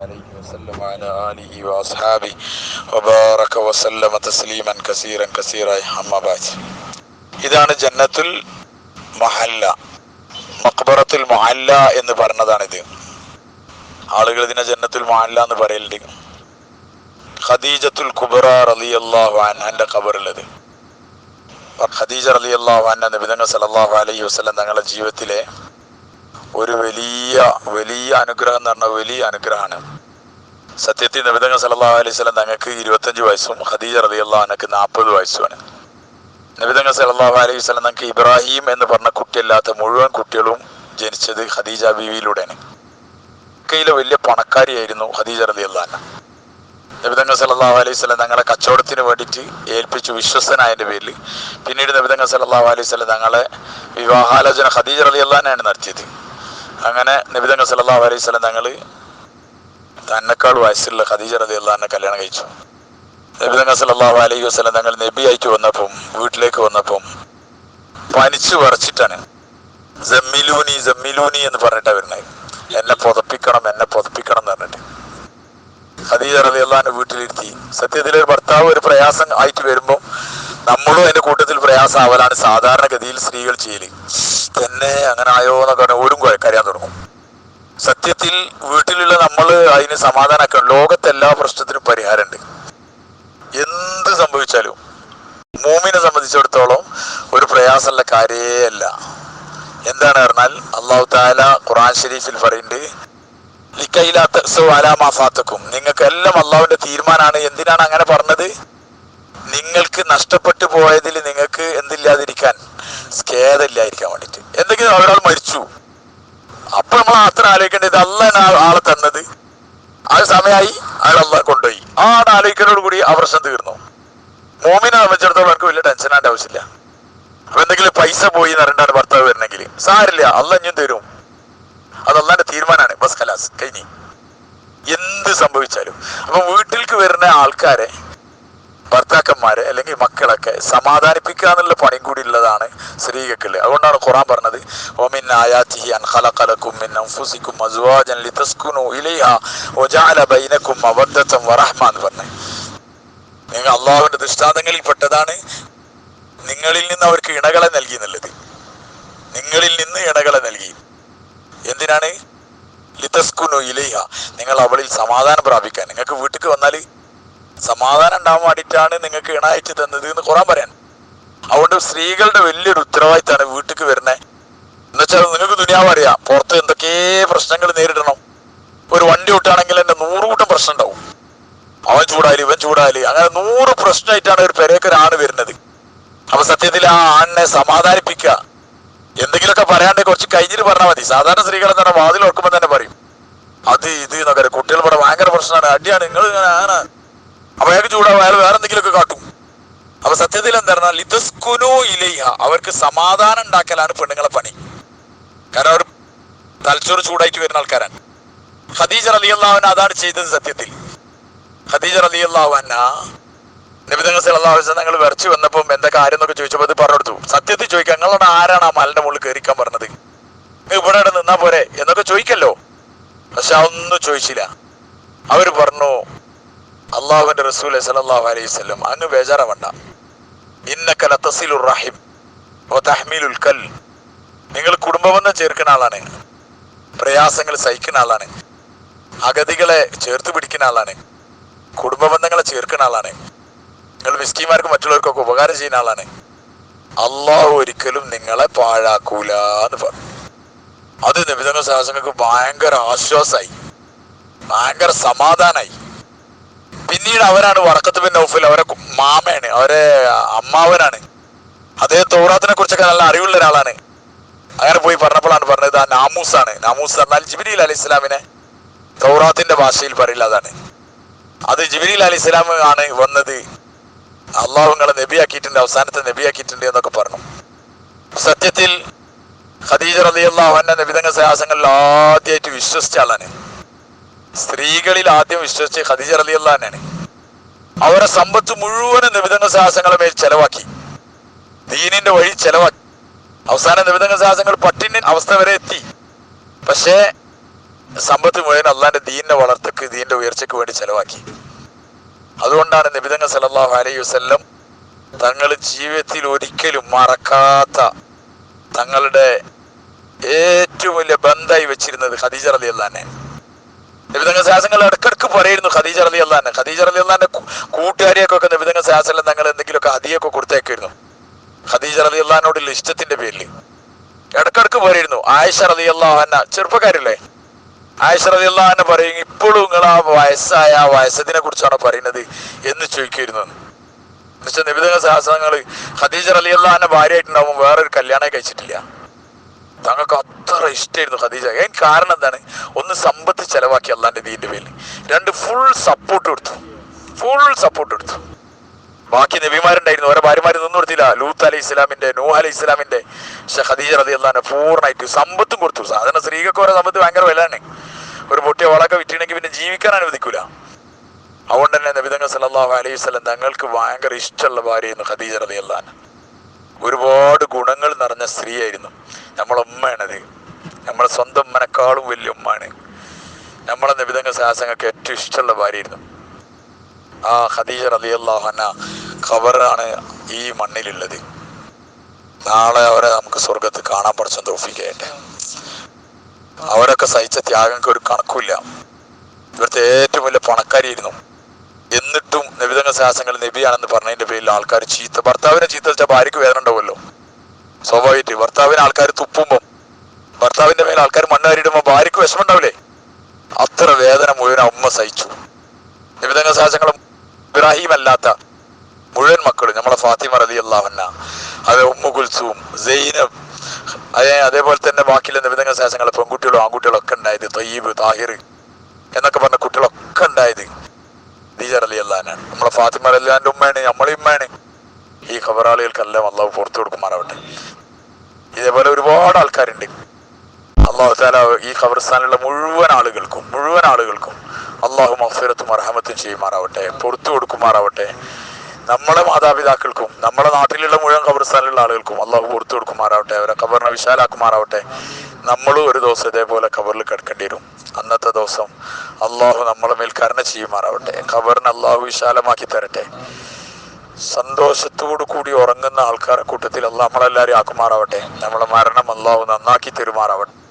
عليه وسلم وعلى آله وأصحابه وبارك وسلم تسليما كثيرا كثيرا أما بعد ഇതാണ് ജന്നത്തുൽ മഹല്ല മക്ബറത്തുൽ മഹല്ല എന്ന് പറഞ്ഞതാണിത് ആളുകൾ ഇതിനെ ജന്നത്തുൽ മഹല്ല എന്ന് പറയലുണ്ട് ഖദീജത്തുൽ കുബറ റളിയല്ലാഹു അൻഹന്റെ ഖബറുള്ളത് ഖദീജ റളിയല്ലാഹു അൻഹ നബിതങ്ങൾ സല്ലല്ലാഹു അലൈഹി വസല്ലം തങ്ങളുടെ ജീവിതത്തിലെ ഒരു വലിയ വലിയ അനുഗ്രഹം എന്ന് പറഞ്ഞ വലിയ അനുഗ്രഹമാണ്. സത്യത്തിൽ നബിതങ്ങൾ സല്ലല്ലാഹു അലൈഹി സ്വലം തങ്ങൾക്ക് ഇരുപത്തഞ്ച് വയസ്സും ഖദീജ റലിയുള്ള എനക്ക് നാൽപ്പത് വയസ്സുമാണ്. നബിതങ്ങൾ സല്ലല്ലാഹു അലൈഹി സ്വലം തങ്ങൾക്ക് ഇബ്രാഹിം എന്ന് പറഞ്ഞ കുട്ടിയല്ലാത്ത മുഴുവൻ കുട്ടികളും ജനിച്ചത് ഖദീജ ബീവിയിലൂടെയാണ്. മക്കയിലെ വലിയ പണക്കാരിയായിരുന്നു ഖദീജ റലിയുള്ള നബിതങ്ങൾ സല്ലല്ലാഹു അലൈഹി സ്വലം തങ്ങളെ കച്ചവടത്തിന് വേണ്ടിയിട്ട് ഏൽപ്പിച്ചു വിശ്വസ്തനായതിന്റെ പേരിൽ പിന്നീട് നബിതങ്ങൾ സല്ലല്ലാഹു അലൈഹി സ്വലം തങ്ങളെ വിവാഹാലോചന ഖദീജ റളിയല്ലാഹു അള്ളഹാനാണ് നടത്തിയത്. അങ്ങനെ നബിതങ്ങൾ സല്ലല്ലാഹു അലൈഹി സ്വലം തങ്ങൾ തന്നെക്കാൾ വയസ്സുള്ള ഖദീജ റതി അള്ളഹാനെ കല്യാണം കഴിച്ചു. നബിതങ്ങൾ സല്ലല്ലാഹു അലൈഹി വസ്ലം തങ്ങൾ നബി ആയിട്ട് വന്നപ്പം വീട്ടിലേക്ക് വന്നപ്പം പനിച്ചു വറച്ചിട്ടാണ് ജമ്മിലൂനി ജമ്മിലൂനി എന്ന് പറഞ്ഞിട്ടാ വരുന്നത് എന്നെ പുതപ്പിക്കണം എന്നെ പുതപ്പിക്കണം എന്ന് പറഞ്ഞിട്ട്. ഖദീജ റതി അള്ളഹാനെ വീട്ടിലിരുത്തി. സത്യത്തിൽ ഒരു ഭർത്താവ് ഒരു പ്രയാസം ആയിട്ട് വരുമ്പോൾ നമ്മളും അതിന്റെ കൂട്ടത്തിൽ പ്രയാസം ആവലാണ് സാധാരണഗതിയിൽ സ്ത്രീകൾ ചെയ്യൽ. തന്നെ അങ്ങനെ ആയോ എന്നൊക്കെ പറഞ്ഞാൽ ഓരും കരയാൻ തുടങ്ങും. സത്യത്തിൽ വീട്ടിലുള്ള നമ്മൾ അതിന് ലോകത്തെ എല്ലാ പ്രശ്നത്തിനും പരിഹാരമുണ്ട്. എന്ത് സംഭവിച്ചാലും മൂമിനെ സംബന്ധിച്ചിടത്തോളം ഒരു പ്രയാസമുള്ള കാര്യേ അല്ല എന്താണ് പറഞ്ഞാൽ അള്ളാഹു താല ഖുറാൻ ഷെരീഫിൽ പറയുന്നുണ്ട് ലിക്കയിലാത്ത അലാമാഫാത്തക്കും നിങ്ങൾക്ക് എല്ലാം അള്ളാഹുവിന്റെ തീരുമാനമാണ്. എന്തിനാണ് അങ്ങനെ പറഞ്ഞത്? നിങ്ങൾക്ക് നഷ്ടപ്പെട്ടു പോയതിൽ നിങ്ങൾക്ക് എന്തില്ലാതിരിക്കാൻ സ്കേതമില്ലായിരിക്കാൻ വേണ്ടിട്ട് എന്തെങ്കിലും ഒരാൾ മരിച്ചു. അപ്പൊ നമ്മൾ അത്ര ആലോചിക്കേണ്ടത് അല്ല ആളെ തന്നത്. ആ സമയമായി അയാൾ കൊണ്ടുപോയി. ആ ആലോചിക്കുന്നതോട് കൂടി ആ പ്രശ്നം തീർന്നു. മോമിനെ സംബന്ധിച്ചിടത്തോളം അവർക്ക് വലിയ ആണ്ട് ആവശ്യമില്ല. അപ്പൊ എന്തെങ്കിലും പൈസ പോയി എന്ന് പറഞ്ഞിട്ടാണ് ഭർത്താവ് വരണമെങ്കിൽ. സാരില്ല അല്ല ഇഞ്ഞും തരും. അത് തീരുമാനമാണ്. ബസ് കലാസ് കഴിഞ്ഞി. എന്ത് സംഭവിച്ചാലും. അപ്പൊ വീട്ടിലേക്ക് വരുന്ന ആൾക്കാരെ ഭർത്താക്കന്മാരെ അല്ലെങ്കിൽ മക്കളൊക്കെ സമാധാനിപ്പിക്കുക എന്നുള്ള പണിയും കൂടി ഉള്ളതാണ് സ്ത്രീകൾക്കുള്ളത്. അതുകൊണ്ടാണ് ഖുറാൻ പറഞ്ഞത് ഓമിൻ ആയാത്തിഹി അൻ ഖലഖലക്കും മിൻ അസ്വാജൻ ലിതസ്കുനു ഇലൈഹ വജഅല പറഞ്ഞത് നിങ്ങൾ അള്ളാഹുവിന്റെ ദൃഷ്ടാന്തങ്ങളിൽ പെട്ടതാണ്. നിങ്ങളിൽ നിന്ന് അവർക്ക് ഇണകളെ നൽകി എന്നുള്ളത്. നിങ്ങളിൽ നിന്ന് ഇണകളെ നൽകി. എന്തിനാണ്? ലിതസ്കുനു ഇലൈഹ. നിങ്ങൾ അവളിൽ സമാധാനം പ്രാപിക്കാൻ. നിങ്ങൾക്ക് വീട്ടിൽ വന്നാൽ സമാധാനം ഉണ്ടാവാൻ വേണ്ടിയിട്ടാണ് നിങ്ങൾക്ക് ഇണയച്ചു തന്നത് എന്ന് ഖുറാൻ പറയാൻ. അതുകൊണ്ട് സ്ത്രീകളുടെ വലിയൊരു ഉത്തരവാദിത്തമാണ് വീട്ടിലേക്ക് വരുന്നത്. എന്നുവെച്ചാൽ നിങ്ങൾക്ക് ദുനിയാവ് അറിയാം പുറത്ത് എന്തൊക്കെ പ്രശ്നങ്ങൾ നേരിടണം. ഒരു വണ്ടി വിട്ടാണെങ്കിൽ നൂറ് കൂട്ടം പ്രശ്നം ഉണ്ടാവും. അവൻ ചൂടാലി ഇവൻ ചൂടാലി അങ്ങനെ നൂറ് പ്രശ്നമായിട്ടാണ് ഒരു പെരേക്കൊരാണ് വരുന്നത്. അപ്പൊ സത്യത്തിൽ ആ ആണിനെ സമാധാനിപ്പിക്കുക. എന്തെങ്കിലുമൊക്കെ പറയാണ്ട് കുറച്ച് കഴിഞ്ഞിട്ട് പറഞ്ഞാൽ മതി. സാധാരണ സ്ത്രീകൾ തന്നെ വാതിൽ ഓർക്കുമ്പോൾ തന്നെ പറയും അത് ഇത് എന്നൊക്കെ. കുട്ടികൾ ഇവിടെ ഭയങ്കര പ്രശ്നമാണ്. അടിയാണ്. നിങ്ങൾ ഇങ്ങനെ ആണ് അപ്പൊ അയാൾക്ക് ചൂടാവും അയാൾ വേറെ എന്തെങ്കിലുമൊക്കെ കാട്ടും. അപ്പൊ സത്യത്തിൽ എന്താ ലിതസ്കുനോ ഇലൈഹ അവർക്ക് സമാധാനം ഉണ്ടാക്കലാണ് പെണ്ണുങ്ങളെ പണി. കാരണം അവർ തലച്ചോറ് ചൂടായിട്ട് വരുന്ന ആൾക്കാരാണ്. ഖദീജ അള്ളാഹുന അതാണ് ചെയ്തത് സത്യത്തിൽ. ഖദീജ അലി അള്ളാഹുന അലൈഹി വസല്ലം ഞങ്ങൾ വരച്ചു വന്നപ്പോൾ എന്താ കാര്യം എന്നൊക്കെ ചോദിച്ചപ്പോൾ അത് പറഞ്ഞു കൊടുത്തു. സത്യത്തിൽ ചോദിക്കാം നിങ്ങളോട് ആരാണ് ആ മലിന്റെ മുകളിൽ കയറിക്കാൻ പറഞ്ഞത്? ഇവിടെ ഇവിടെ നിന്നാ പോരെ എന്നൊക്കെ ചോദിക്കല്ലോ. പക്ഷെ അതൊന്നും ചോദിച്ചില്ല. അവർ പറഞ്ഞു അള്ളാഹുവിന്റെ റസൂൽ സല്ലല്ലാഹു അലൈഹി വസല്ലം അങ്ങ് ബേജാറാവണ്ട. ഇന്നക ലതസിലുർ റഹിം വതഹ്മീലുൽ കൽ നിങ്ങൾ കുടുംബബന്ധം ചേർക്കുന്ന ആളാണ്. പ്രയാസങ്ങൾ സഹിക്കുന്ന ആളാണ്. അഗതികളെ ചേർത്ത് പിടിക്കുന്ന ആളാണ്. കുടുംബബന്ധങ്ങളെ ചേർക്കുന്ന ആളാണ്. നിങ്ങൾ മിസ്റ്റിമാർക്കും മറ്റുള്ളവർക്കൊക്കെ ഉപകാരം ചെയ്യുന്ന ആളാണ്. അള്ളാഹു ഒരിക്കലും നിങ്ങളെ പാഴാക്കൂല എന്ന് പറഞ്ഞു. അത് നിബിധന സാഹസങ്ങൾക്ക് ഭയങ്കര ആശ്വാസമായി ഭയങ്കര സമാധാനായി. പിന്നീട് അവരാണ് വറക്കത്ത് ബിൻ നൗഫിൽ അവരെ മാമയാണ് അവരെ അമ്മാവനാണ്. അദ്ദേഹം തോറാത്തിനെ കുറിച്ചൊക്കെ നല്ല അറിവുള്ള ഒരാളാണ്. അങ്ങനെ പോയി പറഞ്ഞപ്പോഴാണ് പറഞ്ഞത് ആ നാമൂസ് ആണ് നാമൂസ് പറഞ്ഞാൽ ജിബിലി അലി ഇസ്ലാമിനെ തൗറാത്തിന്റെ ഭാഷയിൽ പറയില്ല അതാണ്. അത് ജിബിരിൽ അലി ഇസ്ലാം ആണ് വന്നത്. അള്ളാഹു നിങ്ങളെ നബിയാക്കിയിട്ടുണ്ട് അവസാനത്തെ നബിയാക്കിയിട്ടുണ്ട് എന്നൊക്കെ പറഞ്ഞു. സത്യത്തിൽ ഖദീജ റളിയല്ലാഹു അൻഹ നബിതങ്ങ സഹാസങ്ങളിൽ ആദ്യമായിട്ട് വിശ്വസിച്ച ആളാണ്. സ്ത്രീകളിൽ ആദ്യം വിശ്വസിച്ച് ഖദീജ അള്ളാഹ് അൻഹയാണ് അവരെ സമ്പത്ത് മുഴുവനും നബിതങ്ങ സാഹസങ്ങളെ മേൽ ചെലവാക്കി. ദീനിന്റെ വഴി ചെലവാക്കി അവസാന നിബിധക സാഹസങ്ങൾ പട്ടിണി അവസ്ഥ വരെ എത്തി. പക്ഷേ സമ്പത്ത് മുഴുവൻ അള്ളാന്റെ ദീനിന്റെ വളർത്തക്ക് ദീനിന്റെ ഉയർച്ചയ്ക്ക് വേണ്ടി ചെലവാക്കി. അതുകൊണ്ടാണ് നബിതങ്ങ സലല്ലാഹു അലൈഹി വസ്ല്ലം തങ്ങൾ ജീവിതത്തിൽ ഒരിക്കലും മറക്കാത്ത തങ്ങളുടെ ഏറ്റവും വലിയ ബന്ധമായി വെച്ചിരുന്നത് ഖദീജ റലി അള്ളഹാനെ സാസങ്ങൾ ഇടക്കിടക്ക് പറയുന്നു ഖദീജ അലി അള്ളഹാനെ ഖദീജ അലി അള്ളഹാന്റെ കൂട്ടുകാരിയൊക്കെ നബിതങ്ങ ശാസനം തങ്ങൾ എന്തെങ്കിലുമൊക്കെ ഹദിയൊക്കെ കൊടുത്തേക്കായിരുന്നു. ഖദീജ അലി അള്ളഹാനോടുള്ള ഇഷ്ടത്തിന്റെ പേരിൽ ഇടക്കിടക്ക് പറയുന്നു ആയിഷ അലി അള്ളാഹന ചെറുപ്പക്കാരില്ലേ? ആയിഷ അലി അള്ളാഹന പറയും ഇപ്പോഴും നിങ്ങൾ ആ വയസ്സായ ആ വയസ്സതിനെ കുറിച്ചാണ് പറയുന്നത് എന്ന് ചോദിക്കുമായിരുന്നു എന്നുവെച്ചാൽ നിബിധക സാസനങ്ങൾ ഖദീജ അലി അള്ളഹാന്റെ ഭാര്യയായിട്ടുണ്ടാവും വേറൊരു കല്യാണം കഴിച്ചിട്ടില്ല. തങ്ങൾക്ക് അത്ര ഇഷ്ടമായിരുന്നു ഖദീജ. അതിന് കാരണം എന്താണ്? ഒന്ന് സമ്പത്ത് ചെലവാക്കി അള്ളാന്റെ ദീന്റെ പേരിൽ രണ്ട് ഫുൾ സപ്പോർട്ട് കൊടുത്തു. ഫുൾ സപ്പോർട്ട് കൊടുത്തു. ബാക്കി നബിമാരുണ്ടായിരുന്നു. ഓരോ ഭാര്യമാർ നിന്നു കൊടുത്തില്ല. ലൂത്ത് അലി ഇസ്ലാമിന്റെ നൂഹ് അലി ഇസ്ലാമിന്റെ പക്ഷെ ഖദീജ റതി അള്ളഹാനെ പൂർണമായിട്ട് സമ്പത്തും കൊടുത്തു. സാധാരണ സ്ത്രീകൾക്ക് ഓരോ സമ്പത്ത് ഭയങ്കര വിലയാണ്. ഒരു പൊട്ടിയ വളക്കെ വിറ്റിണെങ്കിൽ പിന്നെ ജീവിക്കാൻ അനുവദിക്കൂല. അതുകൊണ്ട് തന്നെ നബിതങ്ങൾ സല്ലല്ലാഹു അലൈഹി സ്വലം തങ്ങൾക്ക് ഭയങ്കര ഇഷ്ടമുള്ള ഭാര്യയായിരുന്നു ഖദീജ റതി അള്ളഹാൻ ഒരുപാട് ഗുണങ്ങൾ നിറഞ്ഞ സ്ത്രീയായിരുന്നു. നമ്മളെ ഉമ്മയാണത്. നമ്മളെ സ്വന്തം ഉമ്മനെക്കാളും വലിയ ഉമ്മയാണ് നമ്മളെ നിബിതങ്ങ സാഹസങ്ങൾക്ക് ഏറ്റവും ഇഷ്ടമുള്ള ഭാര്യയായിരുന്നു. ആ ഖദീജ റതി അള്ളാഹന ഖബറാണ് ഈ മണ്ണിലുള്ളത്. നാളെ അവരെ നമുക്ക് സ്വർഗത്ത് കാണാൻ പഠിച്ച തോഫിക്കട്ടെ അവരൊക്കെ സഹിച്ച ത്യാഗങ്ങൾക്ക് ഒരു കണക്കുമില്ല. ഇവിടുത്തെ ഏറ്റവും വലിയ പണക്കാരിയായിരുന്നു. എന്നിട്ടും നബിതങ്ങ സാഹസങ്ങൾ നബിയാണെന്ന് പറഞ്ഞതിന്റെ പേരിൽ ആൾക്കാർ ചീത്ത ഭർത്താവിനെ ചീത്ത വെച്ചാൽ ഭാര്യയ്ക്ക് വേദന ഉണ്ടാവുമല്ലോ? സ്വാഭാവികമായിട്ട് ഭർത്താവിനെ ആൾക്കാർ തുപ്പുമ്പോൾ ഭർത്താവിന്റെ മേൽ ആൾക്കാർ മണ്ണ് കയറിയിടുമ്പോൾ ഭാര്യയ്ക്ക് വിഷമം ഉണ്ടാവില്ലേ? അത്ര വേദന മുഴുവൻ അമ്മ സഹിച്ചു. നിബിധങ്ങ സാഹസങ്ങളും ഇബ്രാഹിം അല്ലാത്ത മുഴുവൻ മക്കളും നമ്മളെ ഫാത്തിമ റലി അള്ളാഹന്ന അതെ ഉമ്മു കുൽസും സൈനബ് അതേ അതേപോലെ തന്നെ ബാക്കിയുള്ള നിബിധങ്ങ സാഹസങ്ങളെ പെൺകുട്ടികളും ആൺകുട്ടികളും ഒക്കെ ഉണ്ടായത് തയ്യീബ് താഹിർ എന്നൊക്കെ പറഞ്ഞ കുട്ടികളൊക്കെ ഉണ്ടായത് ദീജർ അലി അള്ളഹാനാണ് നമ്മളെ ഫാത്തിമ അലി അള്ളഹാന്റെ ഉമ്മയാണ് നമ്മളെ ഉമ്മയാണ്. ഈ ഖബറാളികൾക്കെല്ലാം അള്ളാഹ് പുറത്തു കൊടുക്കുമാറാവട്ടെ. ഇതേപോലെ ഒരുപാട് ആൾക്കാരുണ്ട്. അള്ളാഹു താല ഈ ഖബർസ്ഥാനിലുള്ള മുഴുവൻ ആളുകൾക്കും മുഴുവൻ ആളുകൾക്കും അള്ളാഹു മഫിറത്തും അർഹമത്തും ചെയ്യുമാറാവട്ടെ പുറത്തു കൊടുക്കുമാറാവട്ടെ. നമ്മളെ മാതാപിതാക്കൾക്കും നമ്മുടെ നാട്ടിലുള്ള മുഴുവൻ ഖബർസ്ഥാനിലുള്ള ആളുകൾക്കും അള്ളാഹു പുറത്തു കൊടുക്കുമാറാവട്ടെ അവരെ ഖബറിനെ വിശാലാക്കുമാറാവട്ടെ. നമ്മളും ഒരു ദിവസം ഇതേപോലെ ഖബറിൽ കിടക്കേണ്ടി വരും. അന്നത്തെ ദിവസം അള്ളാഹു നമ്മളെ മേൽ കരുണ ചെയ്യുമാറാവട്ടെ. ഖബറിന് അള്ളാഹു വിശാലമാക്കി തരട്ടെ. സന്തോഷത്തോടു കൂടി ഉറങ്ങുന്ന ആൾക്കാരെ കൂട്ടത്തിൽ അള്ളാഹ് നമ്മളെല്ലാവരും ആക്കുമാറാവട്ടെ. നമ്മളെ മരണം അള്ളാഹു നന്നാക്കി തരുമാറാവട്ടെ.